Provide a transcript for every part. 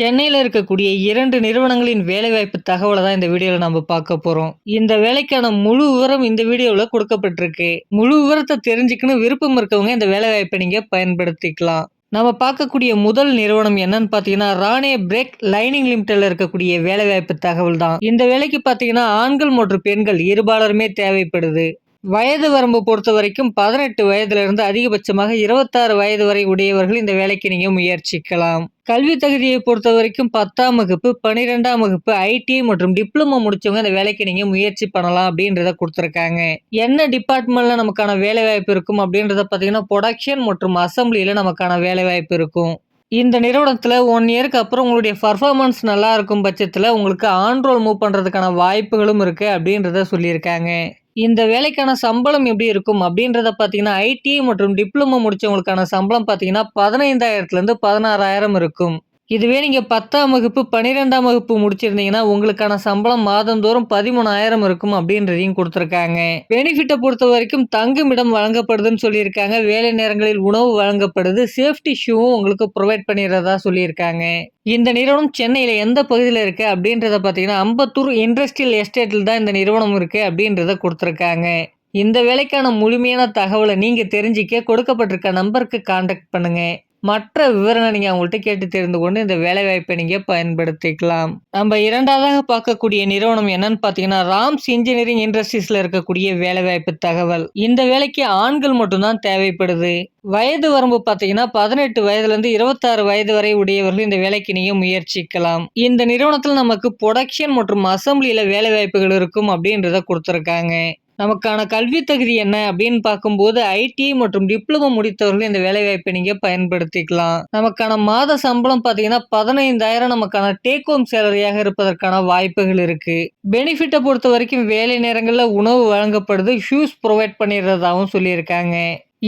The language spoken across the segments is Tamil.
சென்னையில் இருக்கக்கூடிய இரண்டு நிறுவனங்களின் வேலைவாய்ப்பு தகவலை தான் இந்த வீடியோவில் நம்ம பார்க்க போகிறோம் இந்த வேலைக்கான முழு விவரம் இந்த வீடியோவில் கொடுக்கப்பட்டிருக்கு. முழு விவரத்தை தெரிஞ்சுக்கணும் விருப்பம் இருக்கவங்க இந்த வேலைவாய்ப்பை நீங்கள் பயன்படுத்திக்கலாம். நம்ம பார்க்கக்கூடிய முதல் நிறுவனம் என்னன்னு பார்த்தீங்கன்னா ராணே பிரேக் லைனிங் லிமிடெட்ல இருக்கக்கூடிய வேலைவாய்ப்பு தகவல் தான். இந்த வேலைக்கு பார்த்தீங்கன்னா ஆண்கள் மற்றும் பெண்கள் இருபாலருமே தேவைப்படுது. வயது வரம்பு பொறுத்த வரைக்கும் பதினெட்டு வயதிலிருந்து அதிகபட்சமாக இருபத்தாறு வயது வரை உடையவர்கள் இந்த வேலைக்கு நீங்க முயற்சிக்கலாம். கல்வி தகுதியை பொறுத்த வரைக்கும் பத்தாம் வகுப்பு பன்னிரெண்டாம் வகுப்பு ஐடிஐ மற்றும் டிப்ளமோ முடிச்சவங்க இந்த வேலைக்கு நீங்க முயற்சி பண்ணலாம் அப்படின்றத கொடுத்துருக்காங்க. என்ன டிபார்ட்மெண்ட்ல நமக்கான வேலை வாய்ப்பு இருக்கும் அப்படின்றத பார்த்தீங்கன்னா ப்ரொடக்ஷன் மற்றும் அசம்பிளியில நமக்கான வேலை வாய்ப்பு இருக்கும். இந்த நிறுவனத்தில் ஒன் இயருக்கு அப்புறம் உங்களுடைய பர்ஃபார்மன்ஸ் நல்லா இருக்கும் பட்சத்தில் உங்களுக்கு ஆன்ரோல் மூவ் பண்ணுறதுக்கான வாய்ப்புகளும் இருக்குது அப்படின்றத சொல்லியிருக்காங்க. இந்த வேலைக்கான சம்பளம் எப்படி இருக்கும் அப்படின்றத பார்த்தீங்கன்னா ஐடி மற்றும் டிப்ளமோ முடித்தவங்களுக்கான சம்பளம் பார்த்தீங்கன்னா பதினைந்தாயிரத்துலேருந்து பதினாறாயிரம் இருக்கும். இதுவே நீங்கள் பத்தாம் வகுப்பு பன்னிரெண்டாம் வகுப்பு முடிச்சிருந்தீங்கன்னா உங்களுக்கான சம்பளம் மாதந்தோறும் பதிமூணாயிரம் இருக்கும் அப்படின்றதையும் கொடுத்துருக்காங்க. பெனிஃபிட்டை பொறுத்த வரைக்கும் தங்குமிடம் வழங்கப்படுதுன்னு சொல்லியிருக்காங்க. வேலை நேரங்களில் உணவு வழங்கப்படுது. சேஃப்டி ஷூவும் உங்களுக்கு ப்ரொவைட் பண்ணிடுறதா சொல்லியிருக்காங்க. இந்த நிறுவனம் சென்னையில் எந்த பகுதியில் இருக்கு அப்படின்றத பார்த்தீங்கன்னா அம்பத்தூர் இண்டஸ்ட்ரியல் எஸ்டேட்டில் தான் இந்த நிறுவனம் இருக்கு அப்படின்றத கொடுத்துருக்காங்க. இந்த வேலைக்கான முழுமையான தகவலை நீங்கள் தெரிஞ்சிக்க கொடுக்கப்பட்டிருக்க நம்பருக்கு காண்டாக்ட் பண்ணுங்கள் மற்ற விவரங்களை நீங்கள் அவங்கள்ட்ட கேட்டு தெரிந்து கொண்டு இந்த வேலைவாய்ப்பை நீங்கள் பயன்படுத்திக்கலாம். நம்ம இரண்டாவதாக பார்க்கக்கூடிய நிறுவனம் என்னன்னு பார்த்தீங்கன்னா ராம்ஸ் இன்ஜினியரிங் இண்டஸ்ட்ரீஸில் இருக்கக்கூடிய வேலைவாய்ப்பு தகவல். இந்த வேலைக்கு ஆண்கள் மட்டும்தான் தேவைப்படுது. வயது வரம்பு பார்த்தீங்கன்னா பதினெட்டு வயதுலேருந்து இருபத்தாறு வயது வரை உடையவர்கள் இந்த வேலைக்கு நீங்கள் முயற்சிக்கலாம். இந்த நிறுவனத்தில் நமக்கு ப்ரொடக்ஷன் மற்றும் அசம்பிளியில் வேலை வாய்ப்புகள் இருக்கும் அப்படின்றத கொடுத்துருக்காங்க. நமக்கான கல்வி தகுதி என்ன அப்படின்னு பார்க்கும்போது ஐடி மற்றும் டிப்ளமோ முடித்தவர்கள் இந்த வேலைவாய்ப்பை நீங்கள் பயன்படுத்திக்கலாம். நமக்கான மாத சம்பளம் பார்த்தீங்கன்னா பதினைந்தாயிரம் நமக்கான டேக் ஹோம் சேலரியாக இருப்பதற்கான வாய்ப்புகள் இருக்கு. பெனிஃபிட்டை பொறுத்த வரைக்கும் வேலை நேரங்களில் உணவு வழங்கப்படுது ஷூஸ் ப்ரொவைட் பண்ணிடுறதாகவும் சொல்லியிருக்காங்க.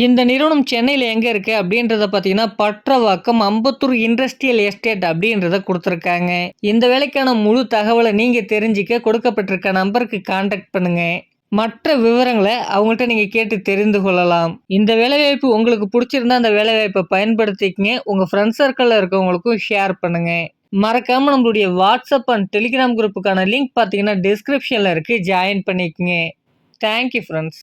இந்த நிறுவனம் சென்னையில் எங்கே இருக்குது அப்படின்றத பார்த்தீங்கன்னா பற்றவாக்கம் அம்பத்தூர் இண்டஸ்ட்ரியல் எஸ்டேட் அப்படின்றத கொடுத்துருக்காங்க. இந்த வேலைக்கான முழு தகவலை நீங்கள் தெரிஞ்சிக்க கொடுக்கப்பட்டிருக்க நம்பருக்கு கான்டாக்ட் பண்ணுங்கள் மற்ற விவரங்களை அவங்கள்ட்ட நீங்கள் கேட்டு தெரிந்து கொள்ளலாம். இந்த வேலைவாய்ப்பு உங்களுக்கு பிடிச்சிருந்தா அந்த வேலைவாய்ப்பை பயன்படுத்திக்கங்க. உங்கள் ஃப்ரெண்ட்ஸ் சர்க்கிளில் இருக்கவங்களுக்கும் ஷேர் பண்ணுங்கள் மறக்காமல் நம்மளுடைய வாட்ஸ்அப் அண்ட் டெலிகிராம் குரூப்புக்கான லிங்க் பார்த்தீங்கன்னா டிஸ்கிரிப்ஷனில் இருக்குது ஜாயின் பண்ணிக்கங்க. Thank you friends